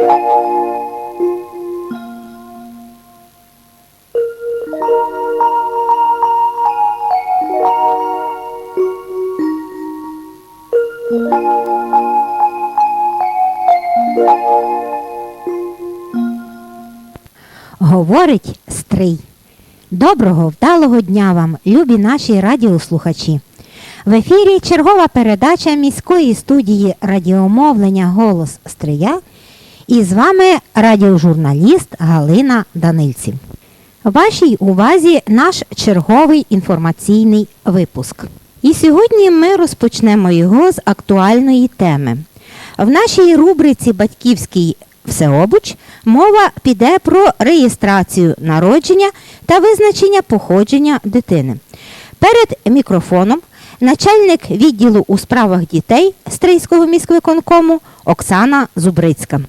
Говорить Стрий. Доброго, вдалого дня вам, любі наші радіослухачі. В ефірі чергова передача міської студії радіомовлення Голос Стрия. І з вами радіожурналіст Галина Данильців. Вашій увазі наш черговий інформаційний випуск. І сьогодні ми розпочнемо його з актуальної теми. В нашій рубриці Батьківський всеобуч мова піде про реєстрацію народження та визначення походження дитини. Перед мікрофоном начальник відділу у справах дітей Стрийського міськвиконкому Оксана Зубрицька.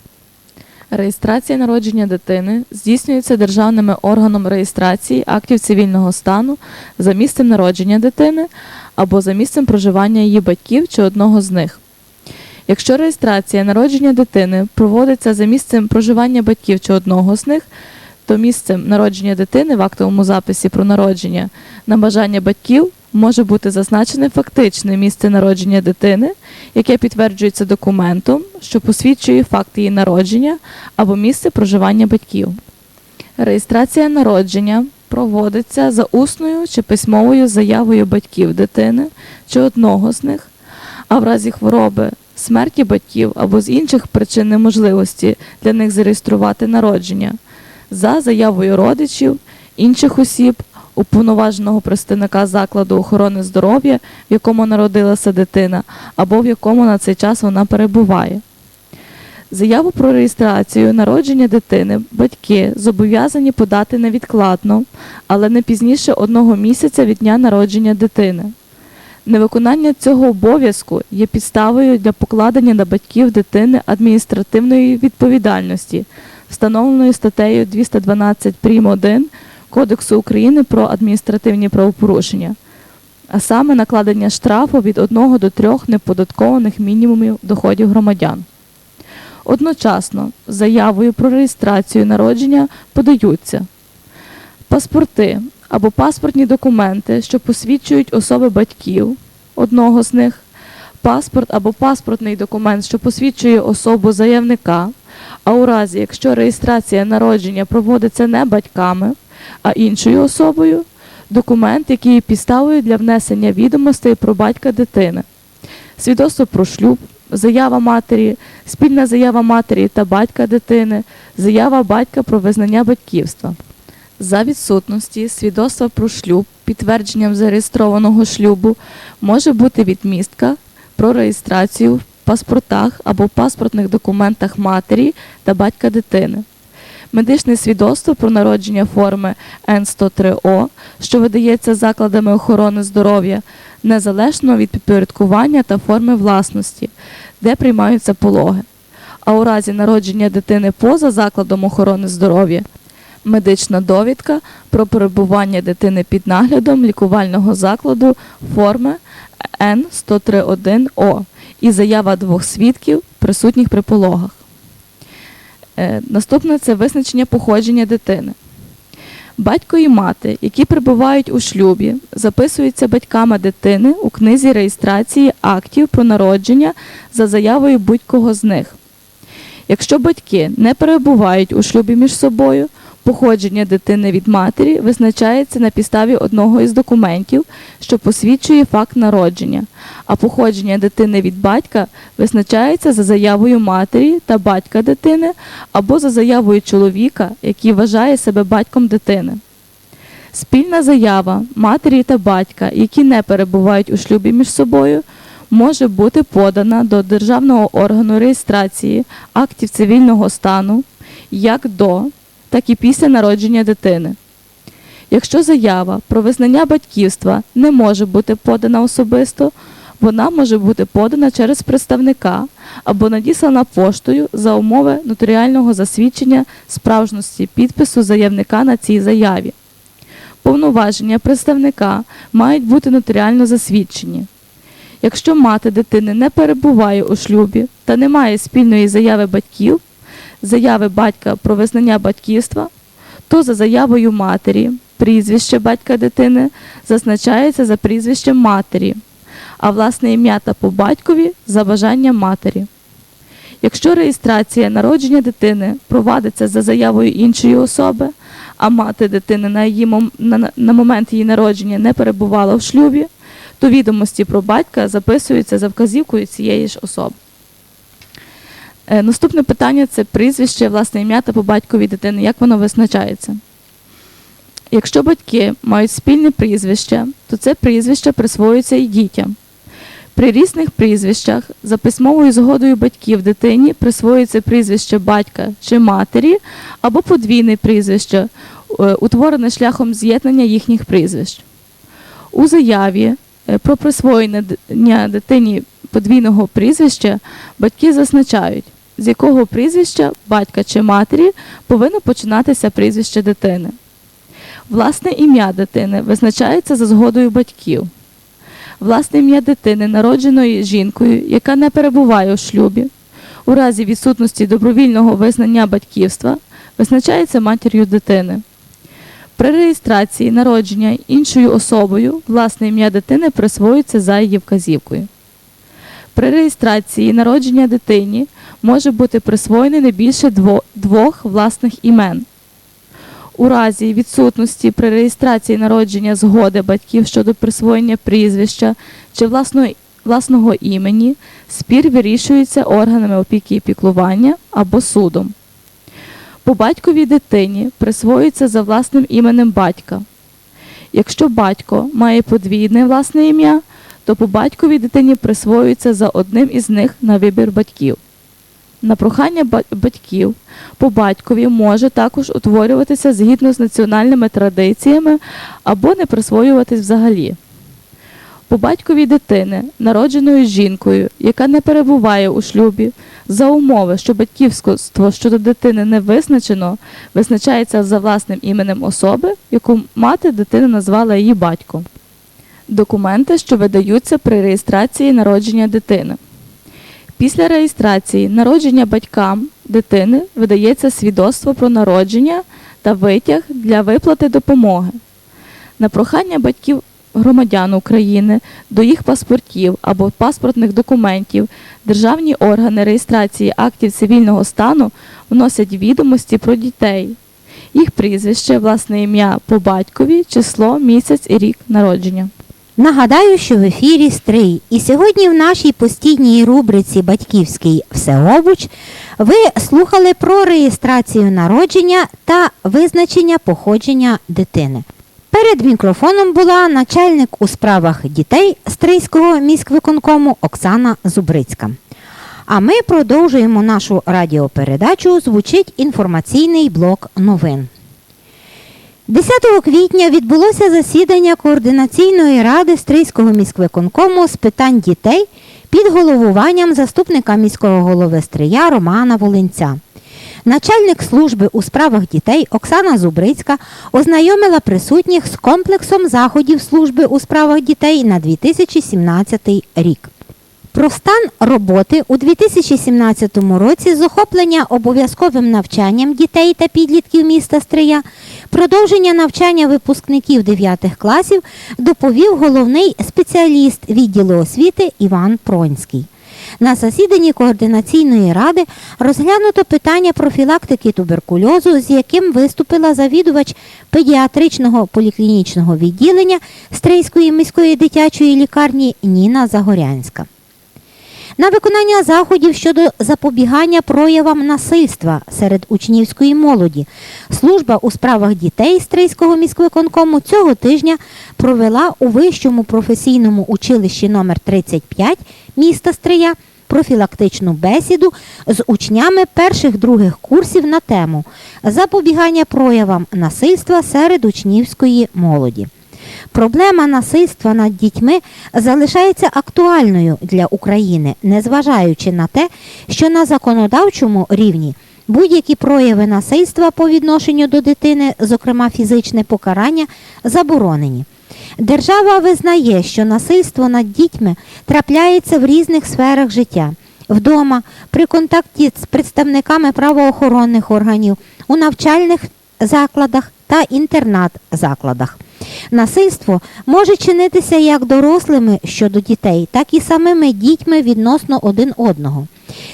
Реєстрація народження дитини здійснюється державними органом реєстрації актів цивільного стану за місцем народження дитини або за місцем проживання її батьків чи одного з них. Якщо реєстрація народження дитини проводиться за місцем проживання батьків чи одного з них, то місцем народження дитини в актовому записі про народження на бажання батьків може бути зазначене фактичне місце народження дитини, яке підтверджується документом, що посвідчує факт її народження або місце проживання батьків. Реєстрація народження проводиться за усною чи письмовою заявою батьків дитини чи одного з них, а в разі хвороби, смерті батьків або з інших причин неможливості для них зареєструвати народження за заявою родичів, інших осіб, уповноваженого представника закладу охорони здоров'я, в якому народилася дитина, або в якому на цей час вона перебуває. Заяву про реєстрацію народження дитини батьки зобов'язані подати невідкладно, але не пізніше одного місяця від дня народження дитини. Невиконання цього обов'язку є підставою для покладення на батьків дитини адміністративної відповідальності, встановленої статтею 212 прим. 1 Кодексу України про адміністративні правопорушення, а саме накладення штрафу від 1 до 3 неподаткованих мінімумів доходів громадян. Одночасно заявою про реєстрацію народження подаються паспорти або паспортні документи, що посвідчують особи батьків одного з них, паспорт або паспортний документ, що посвідчує особу заявника, а у разі, якщо реєстрація народження проводиться не батьками, а іншою особою, документ, який є підставою для внесення відомостей про батька дитини, свідоцтво про шлюб, заява матері, спільна заява матері та батька дитини, заява батька про визнання батьківства. За відсутності свідоцтва про шлюб підтвердженням зареєстрованого шлюбу може бути відмістка про реєстрацію в паспортах або паспортних документах матері та батька дитини. Медичне свідоцтво про народження форми Н103О, що видається закладами охорони здоров'я, незалежно від підпорядкування та форми власності, де приймаються пологи. А у разі народження дитини поза закладом охорони здоров'я медична довідка про перебування дитини під наглядом лікувального закладу форми Н103.1О і заява двох свідків, присутніх при пологах. Е, Наступне це визначення походження дитини. Батько і мати, які перебувають у шлюбі, записуються батьками дитини у книзі реєстрації актів про народження за заявою будь-кого з них. Якщо батьки не перебувають у шлюбі між собою, походження дитини від матері визначається на підставі одного із документів, що посвідчує факт народження, а походження дитини від батька визначається за заявою матері та батька дитини або за заявою чоловіка, який вважає себе батьком дитини. Спільна заява матері та батька, які не перебувають у шлюбі між собою, може бути подана до державного органу реєстрації актів цивільного стану як до, так і після народження дитини. Якщо заява про визнання батьківства не може бути подана особисто, вона може бути подана через представника або надіслана поштою за умови нотаріального засвідчення справжності підпису заявника на цій заяві. Повноваження представника мають бути нотаріально засвідчені. Якщо мати дитини не перебуває у шлюбі та не має спільної заяви батьків, заяви батька про визнання батьківства, то за заявою матері прізвище батька дитини зазначається за прізвищем матері, а власне ім'я та по батькові за бажанням матері. Якщо реєстрація народження дитини провадиться за заявою іншої особи, а мати дитини на, її на, на момент її народження не перебувала в шлюбі, то відомості про батька записуються за вказівкою цієї ж особи. Е, Наступне питання це прізвище, власне ім'я та по батькові дитини. Як воно визначається? Якщо батьки мають спільне прізвище, то це прізвище присвоюється і дітям. При різних прізвищах за письмовою згодою батьків дитині присвоюється прізвище батька чи матері або подвійне прізвище, е, утворене шляхом з'єднання їхніх прізвищ. У заяві е, про присвоєння дитині подвійного прізвища батьки зазначають, з якого прізвища батька чи матері повинно починатися прізвище дитини. Власне ім'я дитини визначається за згодою батьків. Власне ім'я дитини, народженої жінкою, яка не перебуває у шлюбі, у разі відсутності добровільного визнання батьківства, визначається матір'ю дитини. При реєстрації народження іншою особою власне ім'я дитини присвоюється за її вказівкою. При реєстрації народження дитині може бути присвоєне не більше двох власних імен. У разі відсутності при реєстрації народження згоди батьків щодо присвоєння прізвища чи власного, імені, спір вирішується органами опіки і піклування або судом. По батьковій дитині присвоюється за власним іменем батька. Якщо батько має подвійне власне ім'я, то по батьковій дитині присвоюється за одним із них на вибір батьків. На прохання батьків по батькові може також утворюватися згідно з національними традиціями або не присвоюватись взагалі. По батькові дитини, народженої жінкою, яка не перебуває у шлюбі, за умови, що батьківство щодо дитини не визначено, визначається за власним іменем особи, яку мати дитини назвала її батьком. Документи, що видаються при реєстрації народження дитини. Після реєстрації народження батькам дитини видається свідоцтво про народження та витяг для виплати допомоги. На прохання батьків громадян України до їх паспортів або паспортних документів державні органи реєстрації актів цивільного стану вносять відомості про дітей, їх прізвище, власне ім'я по батькові, число, місяць і рік народження. Нагадаю, що в ефірі Стрий. І сьогодні в нашій постійній рубриці Батьківський всеобуч ви слухали про реєстрацію народження та визначення походження дитини. Перед мікрофоном була начальник у справах дітей Стрийського міськвиконкому Оксана Зубрицька. А ми продовжуємо нашу радіопередачу. Звучить інформаційний блок новин. 10 квітня відбулося засідання координаційної ради Стрийського міськвиконкому з питань дітей під головуванням заступника міського голови Стрия Романа Волинця. Начальник служби у справах дітей Оксана Зубрицька ознайомила присутніх з комплексом заходів служби у справах дітей на 2017 рік. Про стан роботи у 2017 році з охоплення обов'язковим навчанням дітей та підлітків міста Стрия, продовження навчання випускників 9 класів доповів головний спеціаліст відділу освіти Іван Пронський. На засіданні координаційної ради розглянуто питання профілактики туберкульозу, з яким виступила завідувач педіатричного поліклінічного відділення Стрийської міської дитячої лікарні Ніна Загорянська. На виконання заходів щодо запобігання проявам насильства серед учнівської молоді служба у справах дітей Стрийського міськвиконкому цього тижня провела у вищому професійному училищі номер 35 міста Стрия профілактичну бесіду з учнями перших-других курсів на тему запобігання проявам насильства серед учнівської молоді. Проблема насильства над дітьми залишається актуальною для України, незважаючи на те, що на законодавчому рівні будь-які прояви насильства по відношенню до дитини, зокрема фізичне покарання, заборонені. Держава визнає, що насильство над дітьми трапляється в різних сферах життя. вдома, при контакті з представниками правоохоронних органів, у навчальних закладах та інтернат-закладах. Насильство може чинитися як дорослими щодо дітей, так і самими дітьми відносно один одного.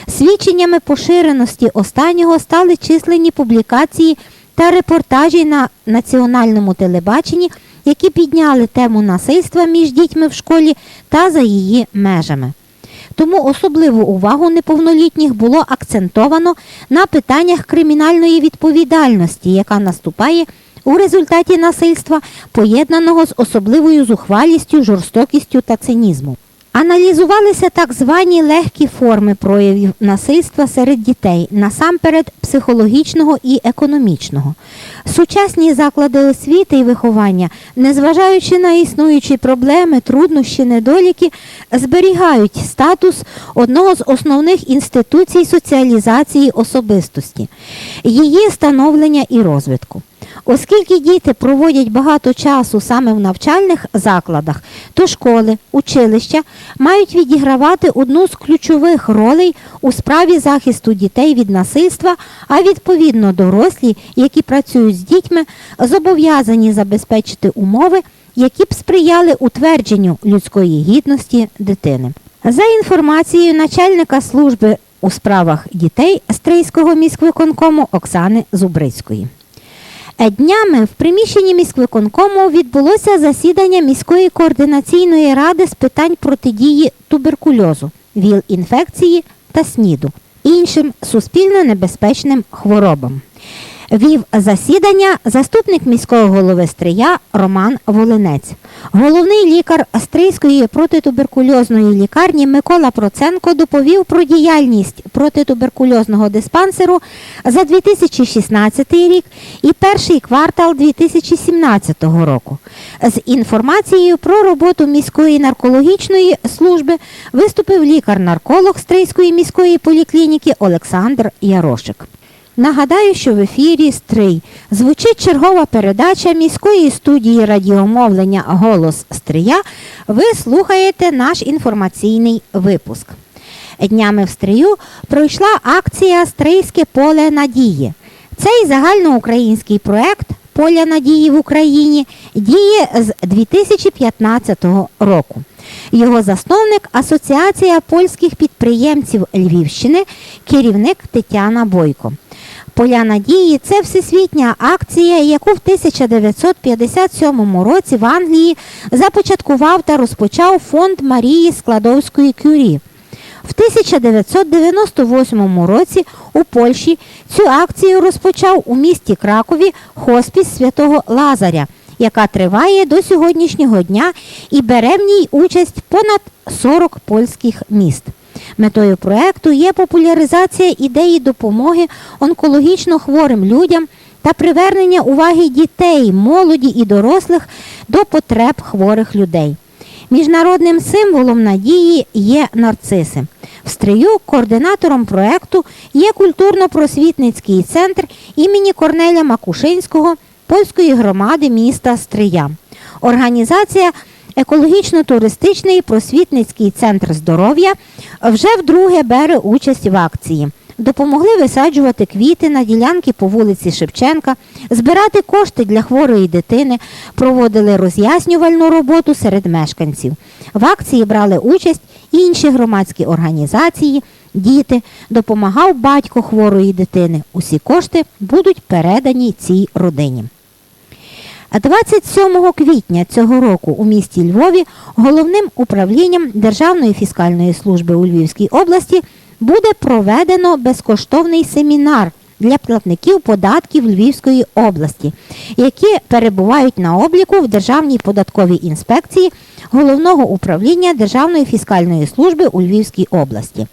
Свідченнями поширеності останнього стали численні публікації та репортажі на національному телебаченні, які підняли тему насильства між дітьми в школі та за її межами. Тому особливу увагу неповнолітніх було акцентовано на питаннях кримінальної відповідальності, яка наступає у результаті насильства, поєднаного з особливою зухвалістю, жорстокістю та цинізмом. Аналізувалися так звані легкі форми проявів насильства серед дітей, насамперед психологічного і економічного. Сучасні заклади освіти і виховання, незважаючи на існуючі проблеми, труднощі, недоліки, зберігають статус одного з основних інституцій соціалізації особистості, її становлення і розвитку. Оскільки діти проводять багато часу саме в навчальних закладах, то школи, училища мають відігравати одну з ключових ролей у справі захисту дітей від насильства, а відповідно дорослі, які працюють з дітьми, зобов'язані забезпечити умови, які б сприяли утвердженню людської гідності дитини. За інформацією начальника служби у справах дітей Стрийського міськвиконкому Оксани Зубрицької. Е, Днями в приміщенні міськвиконкому відбулося засідання міської координаційної ради з питань протидії туберкульозу, ВІЛ-інфекції та СНІДу, іншим суспільно небезпечним хворобам. Вів засідання заступник міського голови Стрия Роман Волинець. Головний лікар Стрийської протитуберкульозної лікарні Микола Проценко доповів про діяльність протитуберкульозного диспансеру за 2016 рік і перший квартал 2017 року. З інформацією про роботу міської наркологічної служби виступив лікар-нарколог Стрийської міської поліклініки Олександр Ярошик. Нагадаю, що в ефірі Стрий звучить чергова передача міської студії радіомовлення Голос Стрия. Ви слухаєте наш інформаційний випуск. Днями в Стрию пройшла акція Стрийське поле надії. Цей загальноукраїнський проект Поля надії в Україні діє з 2015 року. Його засновник Асоціація польських підприємців Львівщини, керівник Тетяна Бойко. Поля надії це всесвітня акція, яку в 1957 році в Англії започаткував та розпочав фонд Марії Складовської Кюрі. В 1998 році у Польщі цю акцію розпочав у місті Кракові хоспіс святого Лазаря, яка триває до сьогоднішнього дня і бере в ній участь понад 40 польських міст. Метою проекту є популяризація ідеї допомоги онкологічно хворим людям та привернення уваги дітей, молоді і дорослих до потреб хворих людей. Міжнародним символом надії є нарциси. В стрию координатором проекту є культурно-просвітницький центр імені Корнеля Макушинського польської громади міста Стрия. Організація Екологічно-туристичний просвітницький центр здоров'я вже вдруге бере участь в акції. Допомогли висаджувати квіти на ділянки по вулиці Шевченка, збирати кошти для хворої дитини, проводили роз'яснювальну роботу серед мешканців. В акції брали участь інші громадські організації, діти, допомагав батько хворої дитини. Усі кошти будуть передані цій родині. 27 квітня цього року у місті Львові головним управлінням Державної фіскальної служби у Львівській області буде проведено безкоштовний семінар для платників податків Львівської області, які перебувають на обліку в Державній податковій інспекції Головного управління Державної фіскальної служби у Львівській області.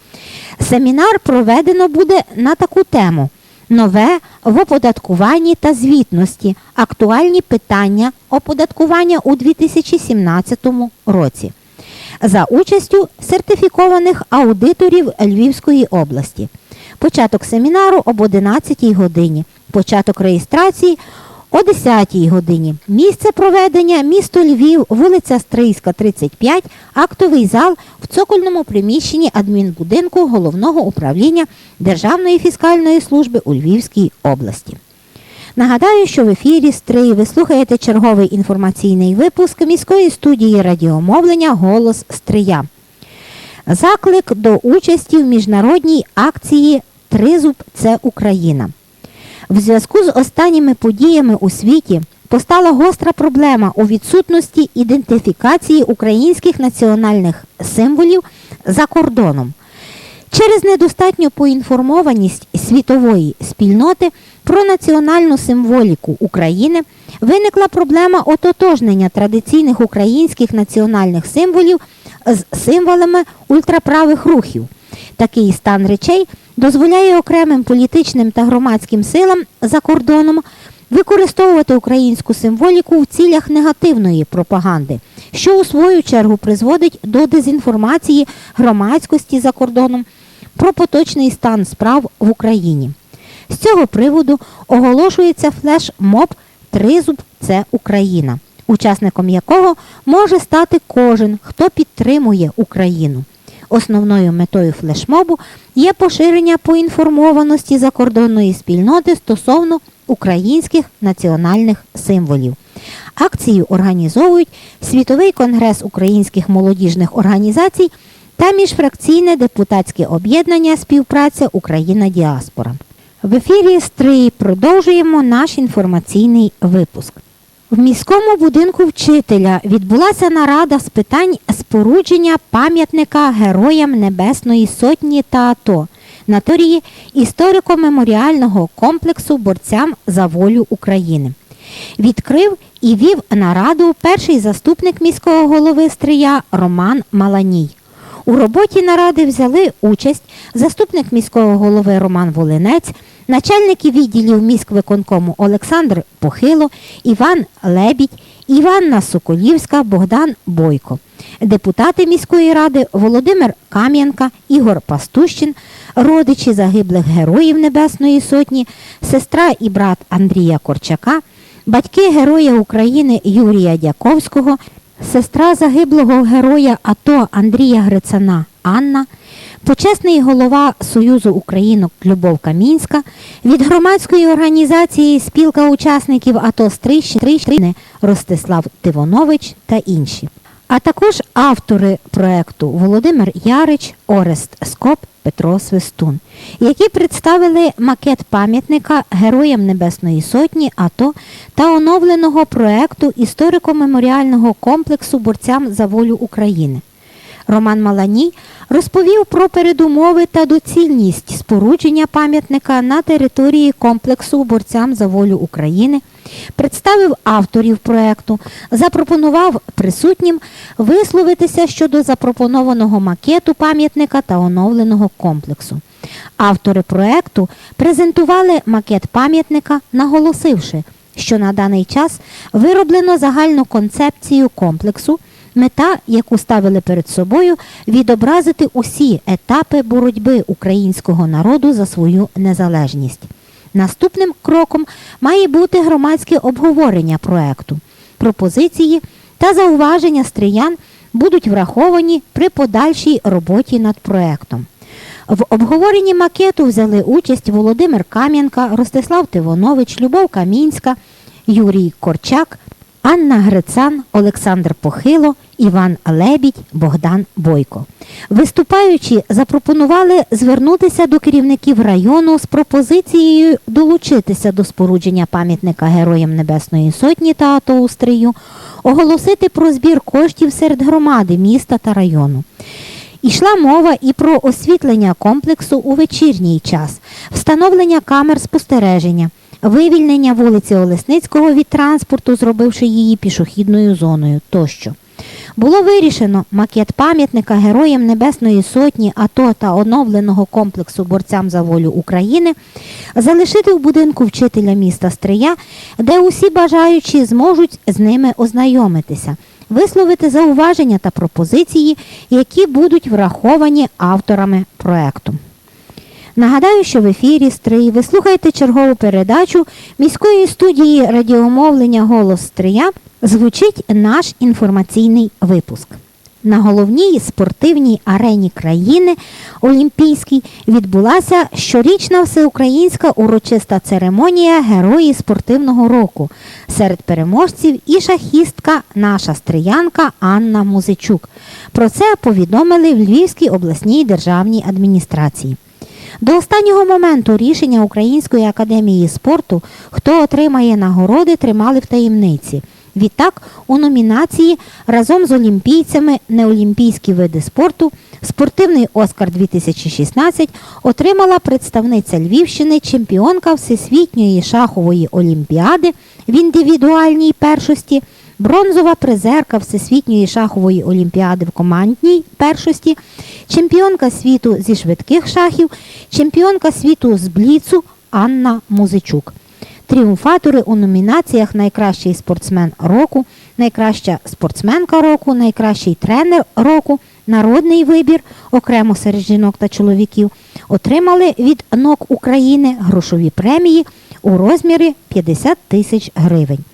Семінар проведено буде на таку тему. Нове в оподаткуванні та звітності. Актуальні питання оподаткування у 2017 році. За участю сертифікованих аудиторів Львівської області. Початок семінару об 11 годині. Початок реєстрації О 10 годині місце проведення місто Львів, вулиця Стрийська, 35, актовий зал в цокольному приміщенні адмінбудинку головного управління Державної фіскальної служби у Львівській області. Нагадаю, що в ефірі Стрий ви слухаєте черговий інформаційний випуск міської студії радіомовлення Голос Стрия. Заклик до участі в міжнародній акції Тризуб це Україна. В зв'язку з останніми подіями у світі постала гостра проблема у відсутності ідентифікації українських національних символів за кордоном. Через недостатню поінформованість світової спільноти про національну символіку України виникла проблема ототожнення традиційних українських національних символів з символами ультраправих рухів. Такий стан речей дозволяє окремим політичним та громадським силам за кордоном використовувати українську символіку в цілях негативної пропаганди, що у свою чергу призводить до дезінформації громадськості за кордоном про поточний стан справ в Україні. З цього приводу оголошується флеш-моб Тризуб це Україна, учасником якого може стати кожен, хто підтримує Україну. Основною метою флешмобу є поширення поінформованості закордонної спільноти стосовно українських національних символів. Акцію організовують Світовий конгрес українських молодіжних організацій та міжфракційне депутатське об'єднання Співпраця Україна Діаспора. В ефірі Стрий продовжуємо наш інформаційний випуск. В міському будинку вчителя відбулася нарада з питань спорудження пам'ятника Героям Небесної Сотні та АТО на території історико-меморіального комплексу борцям за волю України. Відкрив і вів нараду перший заступник міського голови Стрия Роман Маланій. У роботі наради взяли участь заступник міського голови Роман Волинець, начальники відділів міськвиконкому Олександр Похило, Іван Лебідь, Іванна Соколівська, Богдан Бойко, депутати міської ради Володимир Кам'янка, Ігор Пастущин, родичі загиблих героїв Небесної Сотні, сестра і брат Андрія Корчака, батьки Героя України Юрія Дяковського, сестра загиблого героя АТО Андрія Грицана Анна, почесний голова Союзу Українок Любов Камінська, від громадської організації Спілка учасників АТО Стрищини Ростислав Тивонович та інші. А також автори проекту Володимир Ярич, Орест Скоп, Петро Свистун, які представили макет пам'ятника Героям Небесної Сотні АТО та оновленого проекту історико-меморіального комплексу борцям за волю України. Роман Маланій розповів про передумови та доцільність спорудження пам'ятника на території комплексу борцям за волю України, представив авторів проекту, запропонував присутнім висловитися щодо запропонованого макету пам'ятника та оновленого комплексу. Автори проекту презентували макет пам'ятника, наголосивши, що на даний час вироблено загальну концепцію комплексу, мета, яку ставили перед собою, відобразити усі етапи боротьби українського народу за свою незалежність. Наступним кроком має бути громадське обговорення проекту. Пропозиції та зауваження стриян будуть враховані при подальшій роботі над проектом. В обговоренні макету взяли участь Володимир Кам'янка, Ростислав Тивонович, Любов Камінська, Юрій Корчак, Анна Грицан, Олександр Похило, Іван Лебідь, Богдан Бойко. Виступаючи, запропонували звернутися до керівників району з пропозицією долучитися до спорудження пам'ятника Героям Небесної Сотні та АТО у оголосити про збір коштів серед громади, міста та району. Ішла мова і про освітлення комплексу у вечірній час, встановлення камер спостереження, вивільнення вулиці Олесницького від транспорту, зробивши її пішохідною зоною тощо. Було вирішено макет пам'ятника Героям Небесної Сотні АТО та оновленого комплексу борцям за волю України залишити в будинку вчителя міста Стрия, де усі бажаючі зможуть з ними ознайомитися, висловити зауваження та пропозиції, які будуть враховані авторами проекту. Нагадаю, що в ефірі Стрий ви слухаєте чергову передачу міської студії радіомовлення Голос Стрия. Звучить наш інформаційний випуск. На головній спортивній арені країни Олімпійській відбулася щорічна всеукраїнська урочиста церемонія Герої спортивного року. Серед переможців і шахістка, наша стріянка Анна Музичук. Про це повідомили в Львівській обласній державній адміністрації. До останнього моменту рішення Української академії спорту, хто отримає нагороди, тримали в таємниці. Відтак, у номінації разом з олімпійцями неолімпійські види спорту спортивний Оскар 2016 отримала представниця Львівщини, чемпіонка Всесвітньої шахової олімпіади в індивідуальній першості, бронзова призерка Всесвітньої шахової олімпіади в командній першості, чемпіонка світу зі швидких шахів, чемпіонка світу з бліцу Анна Музичук. Тріумфатори у номінаціях Найкращий спортсмен року, найкраща спортсменка року, найкращий тренер року, народний вибір окремо серед жінок та чоловіків отримали від НОК України грошові премії у розмірі 50 тисяч гривень.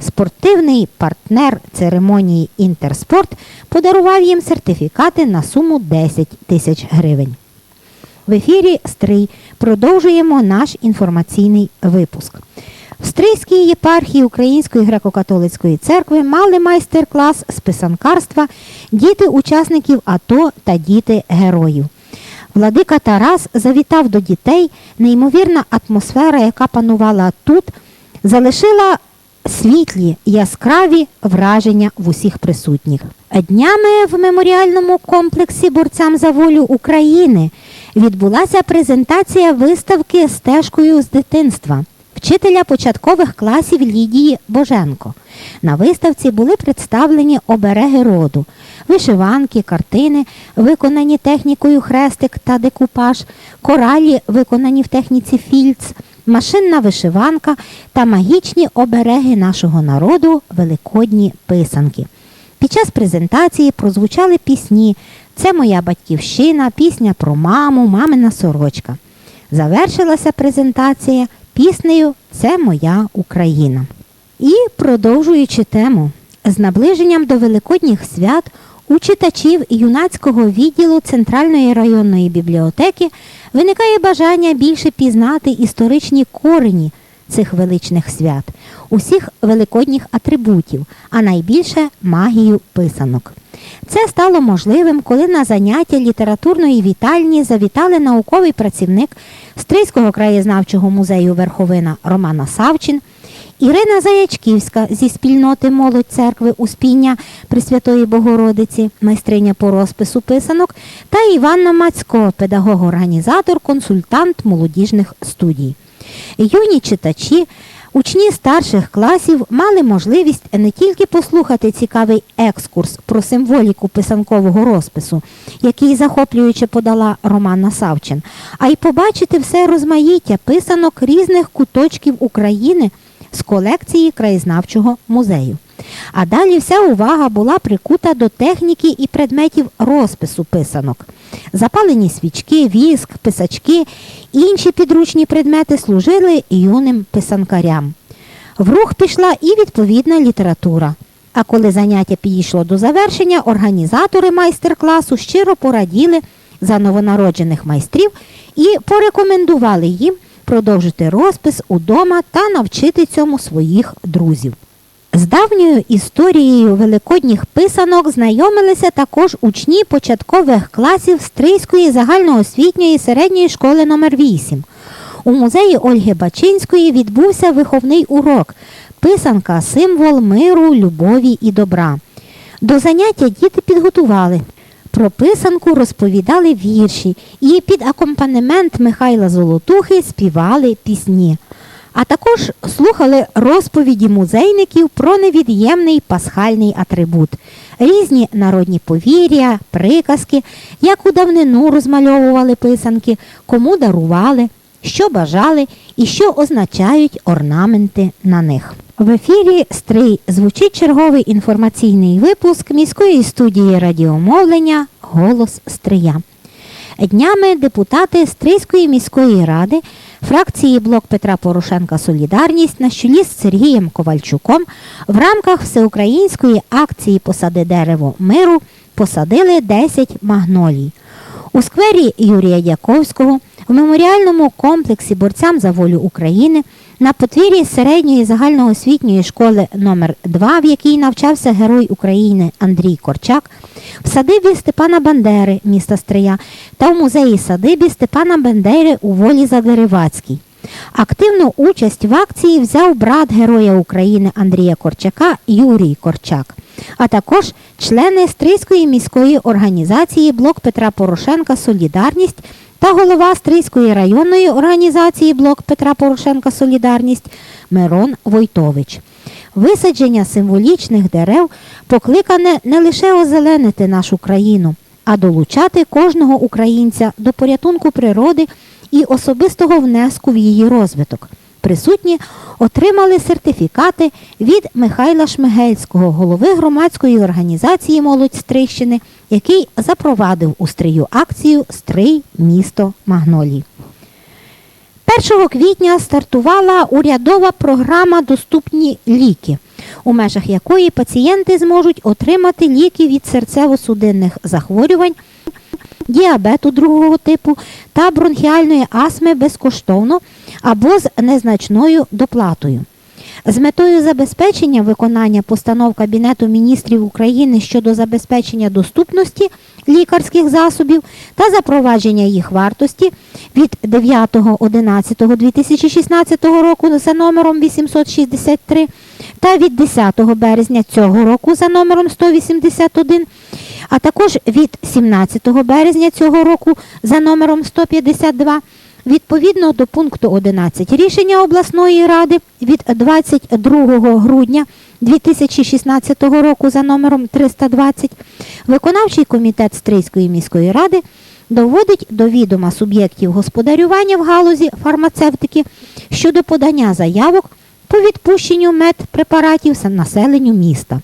Спортивний партнер церемонії Інтерспорт подарував їм сертифікати на суму 10 тисяч гривень. В ефірі Стрий продовжуємо наш інформаційний випуск. В Стрийській єпархії Української греко-католицької церкви мали майстер-клас з писанкарства діти учасників АТО та діти героїв. Владика Тарас завітав до дітей. Неймовірна атмосфера, яка панувала тут, залишила світлі, яскраві враження в усіх присутніх. Днями в меморіальному комплексі борцям за волю України відбулася презентація виставки стежкою з дитинства вчителя початкових класів Лідії Боженко. На виставці були представлені обереги роду, вишиванки, картини, виконані технікою хрестик та декупаж, коралі, виконані в техніці фільц, машинна вишиванка та магічні обереги нашого народу великодні писанки. Під час презентації прозвучали пісні Це моя батьківщина, пісня про маму, мамина сорочка. Завершилася презентація піснею Це моя Україна. І продовжуючи тему, з наближенням до Великодніх свят у читачів юнацького відділу Центральної районної бібліотеки виникає бажання більше пізнати історичні корені цих величних свят, усіх великодніх атрибутів, а найбільше магію писанок. Це стало можливим, коли на заняття літературної вітальні завітали науковий працівник Стрийського краєзнавчого музею Верховина Романа Савчин, Ірина Заячківська зі спільноти молодь церкви Успіння Пресвятої Богородиці, майстриня по розпису писанок, та Іванна Мацько, педагог-організатор, консультант молодіжних студій. Юні читачі, учні старших класів мали можливість не тільки послухати цікавий екскурс про символіку писанкового розпису, який захоплююче подала Романа Савчин, а й побачити все розмаїття писанок різних куточків України з колекції краєзнавчого музею. А далі вся увага була прикута до техніки і предметів розпису писанок. Запалені свічки, віск, писачки, інші підручні предмети служили юним писанкарям. В рух пішла і відповідна література. А коли заняття підійшло до завершення, організатори майстер-класу щиро пораділи за новонароджених майстрів і порекомендували їм продовжити розпис удома та навчити цьому своїх друзів. З давньою історією великодніх писанок знайомилися також учні початкових класів Стрийської загальноосвітньої середньої школи номер 8 У музеї Ольги Бачинської відбувся виховний урок Писанка символ миру, любові і добра. До заняття діти підготували. Про писанку розповідали вірші і під акомпанемент Михайла Золотухи співали пісні. А також слухали розповіді музейників про невід'ємний пасхальний атрибут, різні народні повір'я, приказки, як у давнину розмальовували писанки, кому дарували, що бажали і що означають орнаменти на них. В ефірі Стрий звучить черговий інформаційний випуск міської студії радіомовлення Голос Стрия. Днями депутати Стрийської міської ради фракції Блок Петра Порошенка Солідарність на чолі з Сергієм Ковальчуком в рамках всеукраїнської акції Посади дерево миру посадили 10 магнолій. У сквері Юрія Дяковського, в меморіальному комплексі борцям за волю України, на подвір'ї середньої загальноосвітньої школи номер 2 в якій навчався герой України Андрій Корчак, в садибі Степана Бандери міста Стрия та в музеї садибі Степана Бандери у волі Задеревацькій. Активну участь в акції взяв брат Героя України Андрія Корчака Юрій Корчак, а також члени Стрийської міської організації Блок Петра Порошенка Солідарність та голова Стрийської районної організації Блок Петра Порошенка Солідарність Мирон Войтович. Висадження символічних дерев покликане не лише озеленити нашу країну, а долучати кожного українця до порятунку природи і особистого внеску в її розвиток. Присутні отримали сертифікати від Михайла Шмигельського, голови громадської організації Молодь Стрийщини, який запровадив у стрию акцію Стрий місто Магнолій. 1 квітня стартувала урядова програма Доступні ліки, у межах якої пацієнти зможуть отримати ліки від серцево-судинних захворювань, діабету другого типу та бронхіальної астми безкоштовно або з незначною доплатою. З метою забезпечення виконання постанов Кабінету міністрів України щодо забезпечення доступності лікарських засобів та запровадження їх вартості від 9.11.2016 року за номером 863 та від 10 березня цього року за номером 181, а також від 17 березня цього року за номером 152 Відповідно до пункту 11 рішення обласної ради від 22 грудня 2016 року за номером 320 виконавчий комітет Стрийської міської ради доводить до відома суб'єктів господарювання в галузі фармацевтики щодо подання заявок по відпущенню медпрепаратів населенню міста.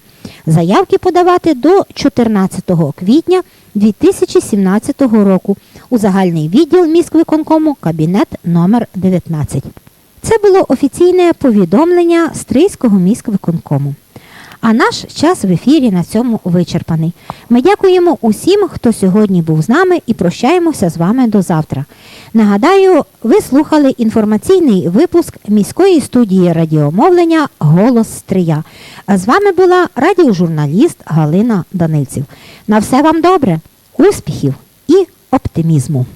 Заявки подавати до 14 квітня 2017 року у загальний відділ міськвиконкому кабінет номер 19. Це було офіційне повідомлення Стрийського міськвиконкому. А наш час в ефірі на цьому вичерпаний. Ми дякуємо усім, хто сьогодні був з нами і прощаємося з вами до завтра. Нагадаю, ви слухали інформаційний випуск міської студії радіомовлення Голос Стрия. А з вами була радіожурналіст Галина Данильців. На все вам добре, успіхів і оптимізму!